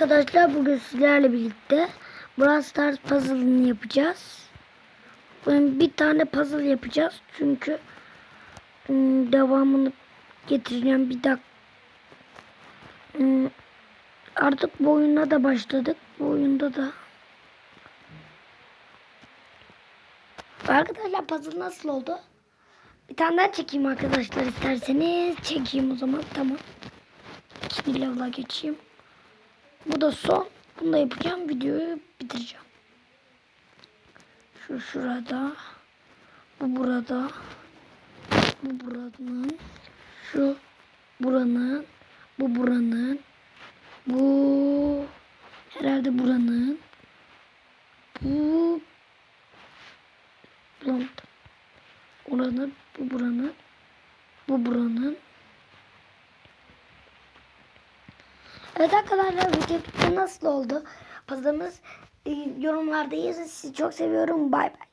arkadaşlar bugün sizlerle birlikte Brawl Stars puzzle'ını yapacağız. Bugün bir tane puzzle yapacağız çünkü ım, devamını getireceğim bir dakika. Im, Artık bu oyuna da başladık. Bu oyunda da. Arkadaşlar puzzle nasıl oldu? Bir tane daha çekeyim arkadaşlar isterseniz. Çekeyim o zaman tamam. İkinci level'a geçeyim. Bu da son. Bunu da yapacağım. Videoyu bitireceğim. Şu şurada. Bu burada. Bu buranın. Şu buranın. Bu buranın. Bu herhalde buranın. Bu bulamadım. Oranın. Bu buranın. Bu buranın. Evet arkadaşlar video bitti. nasıl oldu? Puzzle'ımız e, yorumlarda yazın. Sizi çok seviyorum. Bay bay.